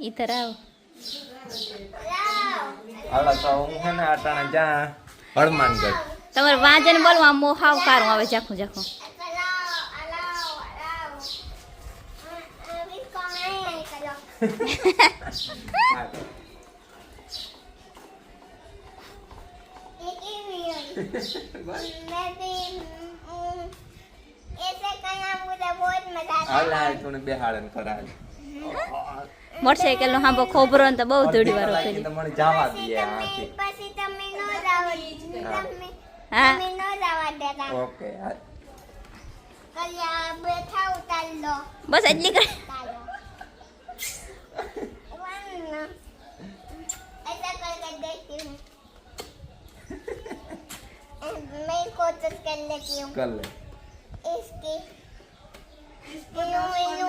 Either આવો હાલો તો હું ને તમારે વાંચે ને બોલવા મો હાવ કારું આવે જાખું જાખું હાલ હાલ બેહાડે ને કરાવે મોટરસાઇકલ નો હાંભો ખોબરો ને તો બહુ દોડી વારો લાગી કરી તો મને જવા દઈએ આથી પછી તમે નો જાવ તમે હા તમે નો જવા દેતા ઓકે હાલ. કલ્યા બેઠા ઉતાર લો બસ એટલી કરી ચાલો વન ऐसा करके देखती हूँ मैं कोशिश कर लेती हूँ કર લે इसकी इनु इनु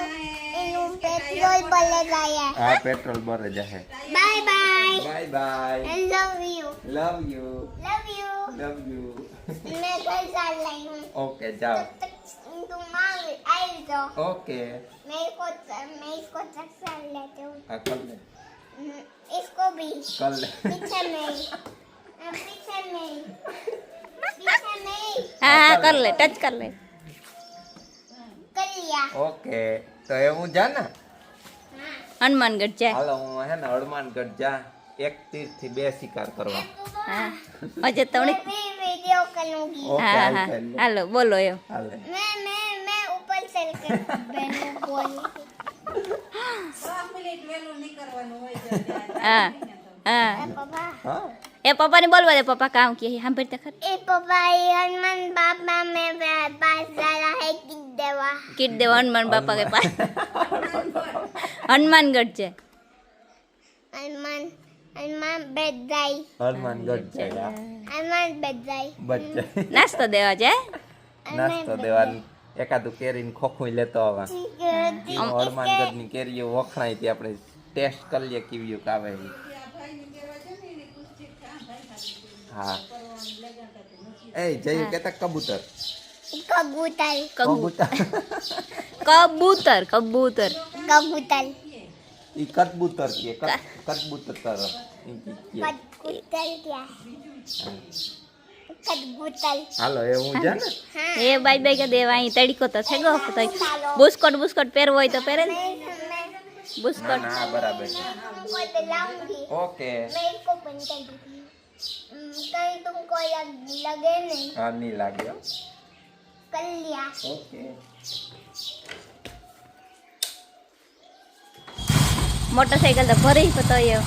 इनु पेट्रोल भले लाया હા પેટ્રોલ ભરે જશે bye bye bye bye I love you love you love you love you मैं घर चल रही हूँ ઓકે જાઓ तब तक तुम आ- आई जाओ ઓકે मैं इसको मैं इसको चक कर लेती हूँ હા કર લે हम्म, इसको भी કર લે पीछे में अ, पीछे में पीछे में હા હા કર લે ટચ કર લે कर लिया ઓકે તો એ હું જા ને? હનુમાનગઢ જા. હાલો હું હે ને હનુમાનગઢ જા. એક તીરથી બે શિકાર કરવા. હા અજે તમને વિડિયો કરું હા હા હાલો બોલો એમ. હાલે. મે મે મે ઉપર સેલ કર બેનો બોલી. 3 મિનિટ વેલું નીકળવાનું હોય હા હા. હા પપ્પા. હા? એ પપ્પાને બોલવા દે પપ્પા કામ કે સાંભળતા ખર. એ પપ્પા એ હનુમાન બાપા મે પાસ ડાલા હે કીટ દેવા. કીટ દેવા હનુમાન બાપા કે પાસ. હનુમાનગઢ છે. હનુમાન હનુમાન બેદાઈ હનુમાનગઢ છે હનુમાન બેદાઈ બચ્ચે નાસ્તો દેવા છે નાસ્તો દેવાનું. એકાદુ કેરી ને ખોખું લેતો આવા. હનુમાનગઢની કેરીઓ વખણાય હતી આપણે ટેસ્ટ કરી લઈએ કેવી આવે હા એ જય કહેતા કબૂતર કબૂતર કબૂતર કબૂતર કબૂતર કબૂતર ઈ કબૂતર કે કબૂતર કબૂતર ક્યા હાલો એ હું જા ને એ બાય બાય કે દેવા અહીં તડકો તો છે ગો તો બુસ્કોટ બુસ્કોટ પહેરવો હોય તો પહેરે ને બુસ્કોટ ના બરાબર છે ઓકે મેં ઇસકો બંધ કરી तुमको लग, लगे नहीं હા નહીં લાગે હો. कर लिया ઓકે મોટરસાઇકલ તો ભરી તો એ મેં આવ્યો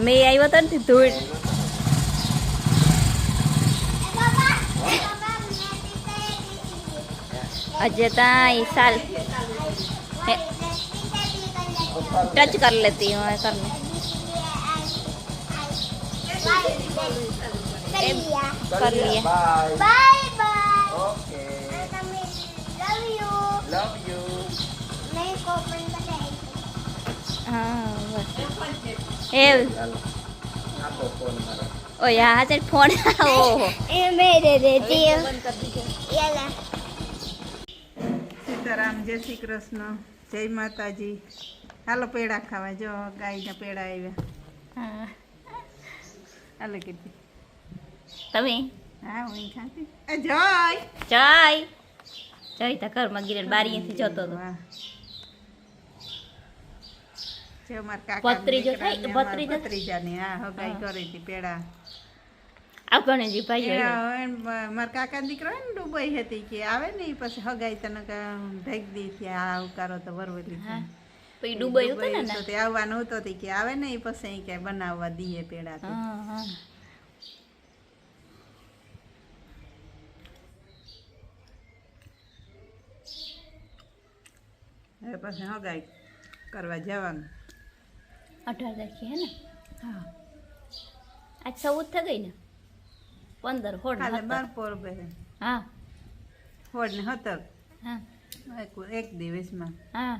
મેં આવ્યો તો ને ધૂળ पापा पापा मैं भी करेगी અજય ત્યાં સાલ ટચ એમ કરી લઈએ બાય બાય ઓકે તમે લવ યુ લવ યુ નહીં કોપન બતાય હા બસ એવું આપો ફોન મારો ઓ યાર તે ફોન આવો એ મેરે રે દે યાલા સીતારામ જય શ્રી કૃષ્ણ જય માતાજી હાલો પેડા ખાવા જો ગાયના પેડા આવ્યા હા હાલો કીધી તમે? હા હું ખાતી. જય! જય! જય તા ઘરમાં બારીએથી જતો હતો. મારા કાકા દીકરો ને ડુબઈ હતી કે આવે ને પછી હગાઈ તને ઢેક દી આ આવકારો તો વરવલી હા પછી ડુબઈ હતો ને? તો તે આવવાનું હતો તે કે આવે ને એ પછી કે બનાવવા દઈએ પેડા તો. હા. હા પછી હગાઈ કરવા જવાનું. અઢાર તારીખે હે ને? હા. આજ ચૌદ થઈ ગઈ ને? પંદર હોડ ને કાલે બાર પોર બે. હા. હોડ ને હતર. હા. એક એક દિવસમાં. હા.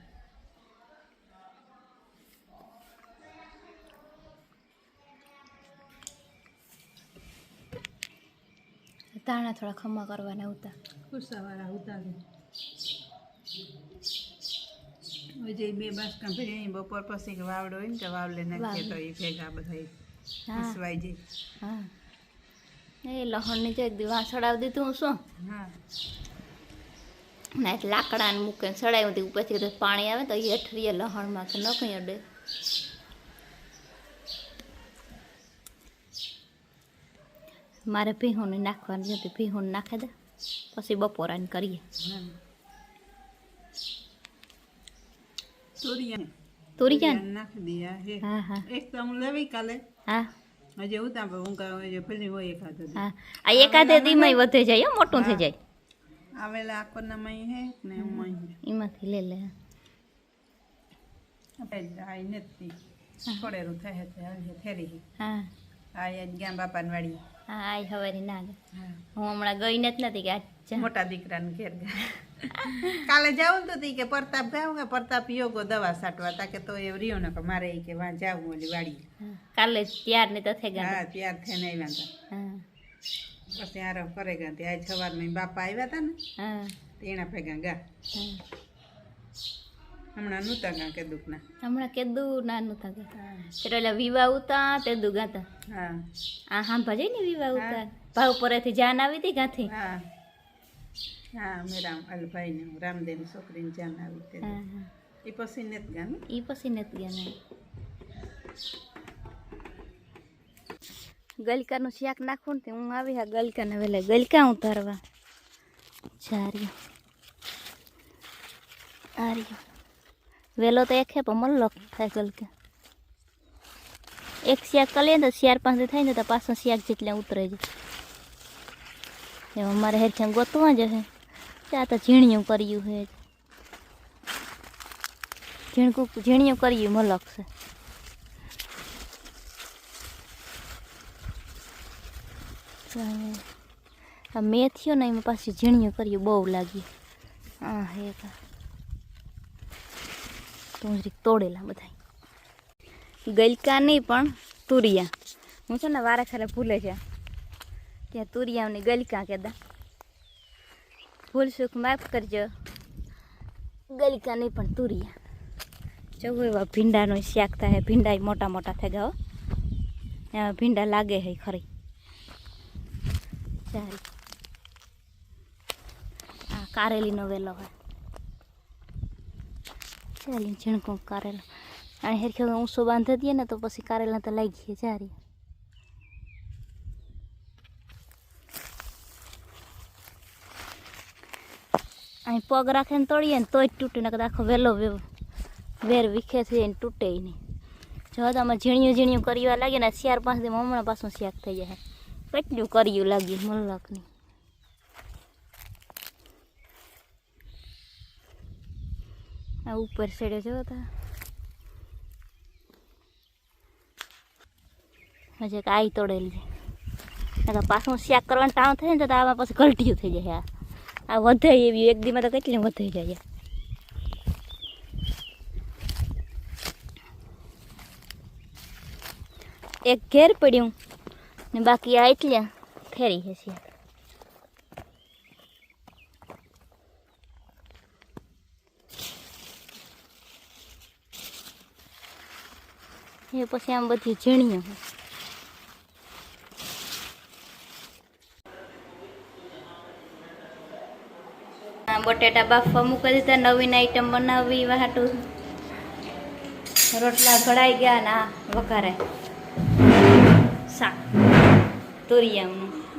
તાણા થોડા ખમા કરવાના આવતા કુસાવાળા ઉતારે. જે બે બાસકા ભરી બપોર પછી વાવડો હોય ને તો વાવલે નાખીએ તો એ ભેગા બધા હા. જાય. હા. એ લહણની જો એક દીવા સડાવી દીધું હું શું? હા. ના લાકડાને મૂકે સડાવી દીધું પછી પાણી આવે તો એ હેઠરીએ લહણમાં કે ન કંઈ અડે. મારે ભીહોને નાખવાની હતી ભીહોને નાખી દે પછી બપોરાને કરીએ. હા તુરિયા તુરિયા નાખી દઈએ હા. હા એક તો હું લેવી કાલે. હા. હજી ઉતા પણ હું કાં હજી પેલી હોય એકાદ હા. આ એકાદે દીમાં વધે જાય હો, મોટું થઈ જાય. આવેલા આકોરના મય હે ને મય એમાંથી લે લે. આપણે આ નથી. થોડેરું થાય છે ફેરી હે. હા આ ગયા બાપાની વાડી હા આ હવારી ના હું. હમણાં ગઈ નથી નથી કે આજ મોટા દીકરાને ઘેર ગયા કાલે જાઉં તો તી કે પ્રતાપ ગાઉં કે પ્રતાપ યોગો દવા સાટવા તા કે તો એ રહ્યો ને કે મારે કે વાં જાવું ઓલી વાડી. કાલે ત્યાર ને તો થઈ ગયા હા ત્યાર થઈને આવ્યા હતા હા. પછી આરામ કરે ગયા સવારમાં બાપા આવ્યા હતા ને હા. એના ભેગા ગયા હા. હમણાં નહોતા ગા કે દુઃખના હમણાં કેદું નાનું થતું એટલે ઓલા વિવાહ ઉતા તે દુગાતા હા. આ હા ભજે ને વિવા ઉતા ભાવ પરેથી જાન આવી હતી ગાથી. હા. હા મેં રામ અલભાઈ ને રામદેવની છોકરીને જાન આવી હતી. એ પછી નેત ગયા ને? એ પછી નેત ગયા ને. ગલકાનું શાક નાખવું ને હું આવી હા ગલકાને વેલે ગલકા ઉતારવા. ચાર્યો આર્યો વેલો તો એક હે, પણ મલ્લો થાય ગલકા. એક શિયાક કરીએ ને તો શિયાર પાસે થાય ને તો પાછો શિયાક જેટલે ઉતરે છે. એમાં મારે હેર ગોતવા જ હે. ત્યાં તો ઝીણિયું કર્યું હે. ઝીણકું, ઝીણિયું કર્યું મલક છે. આ મેથીઓ ને એમાં પાછું ઝીણિયું કર્યું બહુ લાગ્યું. હા હે કા. તું જરીક તોડેલા બધા ગલકા નહીં, પણ તુરિયા. હું છે ને વારા ખાલે ભૂલે છે. ત્યાં તુરિયાની ગલકા કહેતા ભૂલ સુખ માફ કરજો. ગલકા નહીં, પણ તુરિયા. જવું એવા ભીંડાનો શાક થાય, ભીંડા મોટા મોટા થઈ ગયા એમાં ભીંડા લાગે હે ખરી. ચાલ. આ કારેલીનો વેલો હોય. ચાલી ઝીણકું કારેલો. અને હેરખે ઊંસો બાંધી દઈએ ને, તો પછી કારેલા તો લાગી ચારી અહીં પગ રાખીને તોડીએ ને, તોય તૂટે ને આખો વેવ વેર વિખે થઈ ને, તૂટે નહીં. જો તમે ઝીણિયું ઝીણિયું કરવા લાગે ને શિયાર દી હમણાં પાછું શિયાક થઈ જાય. કેટલું કર્યું લાગ્યું મલકની આ ઉપર સેડે જો તા હજી એક આઈ તોડેલી છે. પાછું શાક કરવાનું ટાણું થાય ને તો આમાં પછી ઘલટીયું થઈ જાય આ આ વધે એવી, એક દીમાં તો કેટલી વધી જાય એક ઘેર પડ્યું ને બાકી આ એટલે ફેરી છે. શાક એ પછી આમ બધી ઝીણ્યું આ બટેટા બાફવા મૂકી દીધા, નવીન આઈટમ બનાવવી વાટું. રોટલા ઘડાઈ ગયા ને આ વઘારે. શાક. તુરિયાનું.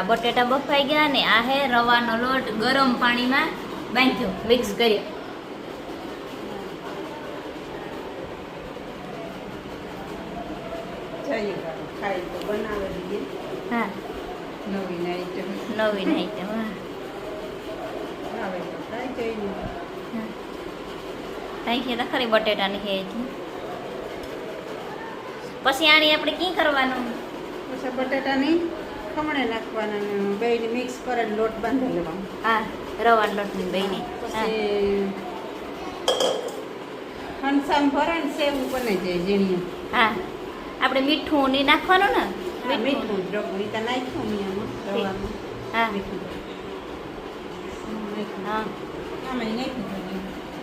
આ બટેટા બફાઈ ગયા ને આ હે રવાનો લોટ ગરમ પાણીમાં બાંધ્યો મિક્સ કર્યો. હા. નવીન આઈટમ નવીન આઈટમ હા. ખરી બટેટાની એટલી પછી આની આપણે કી કરવાનું? બટાટાની ખમણે નાખવાના ને બેયને મિક્સ કરીને લોટ બાંધી લેવાનો. હા રવાનો લોટની હા પછી ફણસામ ભરણ સેવું બને જાય ઝીણી હા આપણે મીઠું ની નાખવાનું ને? મીઠું ડગું તો નાખ્યું મેં આમાં રવામાં હા. મીઠું હા.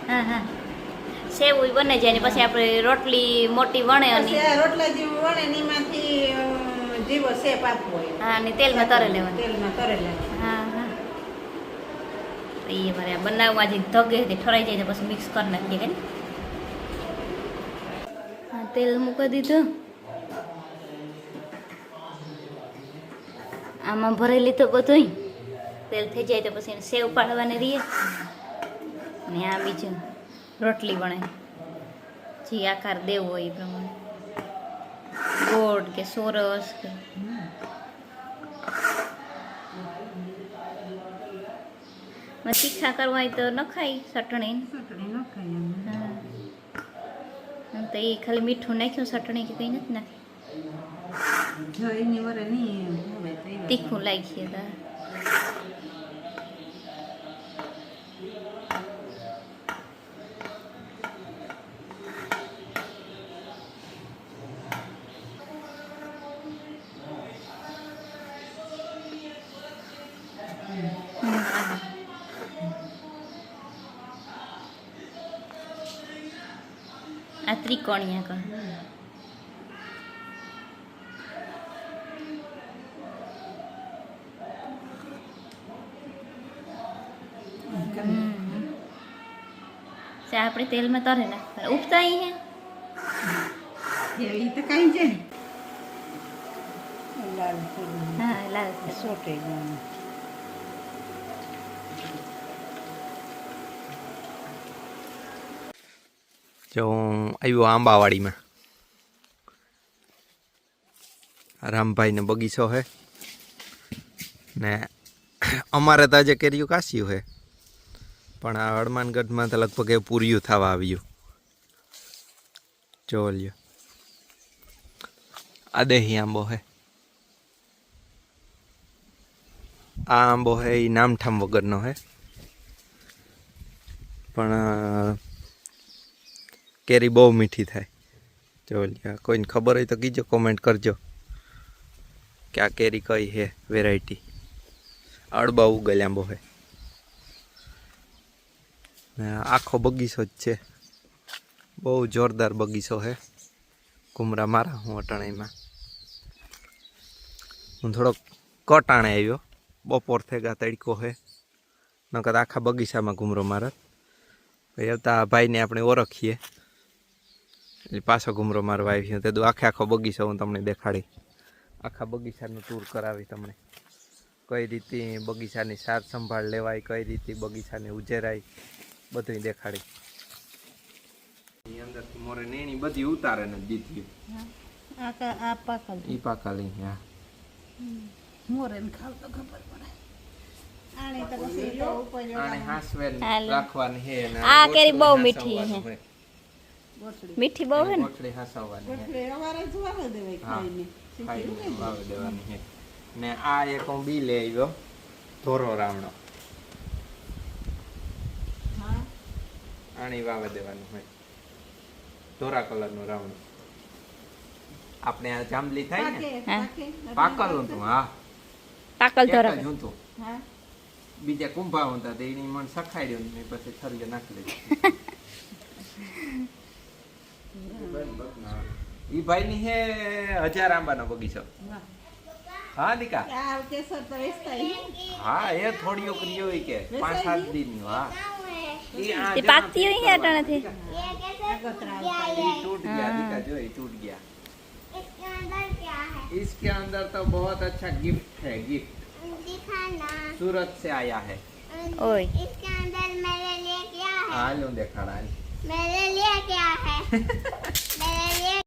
હા હા. સેવું બને જાય ને પછી આપણે રોટલી મોટી વણે અને રોટલા જેવું વણે એમાંથી જીવો શેપ આપવો હોય. હા ને તેલમાં તરે લેવાનું. તેલમાં તરે લેવાનું. હા હા. એ મારે આ બનાવવા જે ધગે તે ઠરાઈ જાય તો પછી મિક્સ કરી નાખીએ કે હા તેલ મૂકી દીધું. આમાં ભરેલી તો બધું તેલ થઈ જાય તો પછી એને સેવ પાડવાની રહીએ ને આ બીજું રોટલી વણે. જે આકાર દેવો હોય એ પ્રમાણે. ગોળ કે સોરસ કે. તીખા કરવા હોય તો નખાય ચટણી. તો એ ખાલી મીઠું નાખ્યું ચટણી કે કંઈ નથી નાખ્યું. તીખું લાગીએ તો. ત્રિકોણિયા કણ આપણે તેલમાં તરે નાખવાના. ઉપતા અહીં હે? એ તો કઈ છે લાલ હા લાલ. સોટે જવાનું. જો હું આવ્યો આંબાવાડીમાં. રામભાઈનો બગીચો છે ને અમારે તો આજે કેર્યું કાશ્યું છે પણ આ હડમાનગઢમાં તો લગભગ એ પૂર્યું થવા આવ્યું. જો આ દેહી આંબો છે આ આંબો છે એ નામઠામ વગરનો છે પણ કેરી બહુ મીઠી થાય. જો કોઈને ખબર હોય તો કીજો કોમેન્ટ કરજો. કે આ કેરી કઈ હે વેરાયટી અડબા ઉગલ્યા બહુ. હે આખો બગીચો જ છે. બહુ જોરદાર બગીચો છે કુમરા મારા હું અટાણીમાં હું થોડોક કટાણે આવ્યો. બપોર થેગા તડકો છે નકર આખા બગીચામાં ઘૂમરો મારા આવતા ભાઈને આપણે ઓળખીએ. એટલે પાછો ઘૂમરો મારવા આવ્યો તે આખે આખો બગીચો હું તમને દેખાડી આખા બગીચાનું ટૂર કરાવી તમને. કઈ રીતે બગીચાની સાર સંભાળ લેવાય કઈ રીતે બગીચાને ઉજેરાય બધું દેખાડી અંદરથી મોરે નેણી બધી ઉતારે ને દીધી ઈ પાકા લઈ હા. મોરે ખાવ તો ખબર પડે. આને તો પછી ઉપર આને હાસવેલ હાલે. રાખવાની હે આ કેરી બહુ મીઠી મીઠી બહુ હે ને? હાસવવાની ગોઠડી અમારે જોવા દેવાય ખાઈને. ખાઈને વાવ દેવાની છે ને આ એક હું બી લઈ આવ્યો ધોરો રાવણો. હા. આણી વાવે દેવાનું હોય. ધોરા કલરનું રાવણું. આપણે આ જાંબલી થાય ને? પાકલ હતું હા. પાકલ ધોરા હતું હા. બીજા કુંભા હતા તે એની મન સખાડ્યો ને મેં પછી થરીએ નાખી દીધું ઈ ભાઈ ની હે હજાર આંબાનો બગીચો વાહ. હા દીકા આ કેસર તો વેચતા હે. હા એ થોડીઓ કર્યો ઈ કે પાંચ સાત દિન હા ઈ આ તે જો પાકતી હોય હે અટાણેથી ये कैसे આગતરા क्या આવતા है ये टूट गया दिखा जो ये टूट गया इसके अंदर क्या है इसके अंदर तो बहुत अच्छा गिफ्ट है गिफ्ट दिखाना सूरत से आया है अम, ओए। इसके अंदर मेरे लिए क्या है हाल हूँ देखाड़ा मेरे लिए क्या है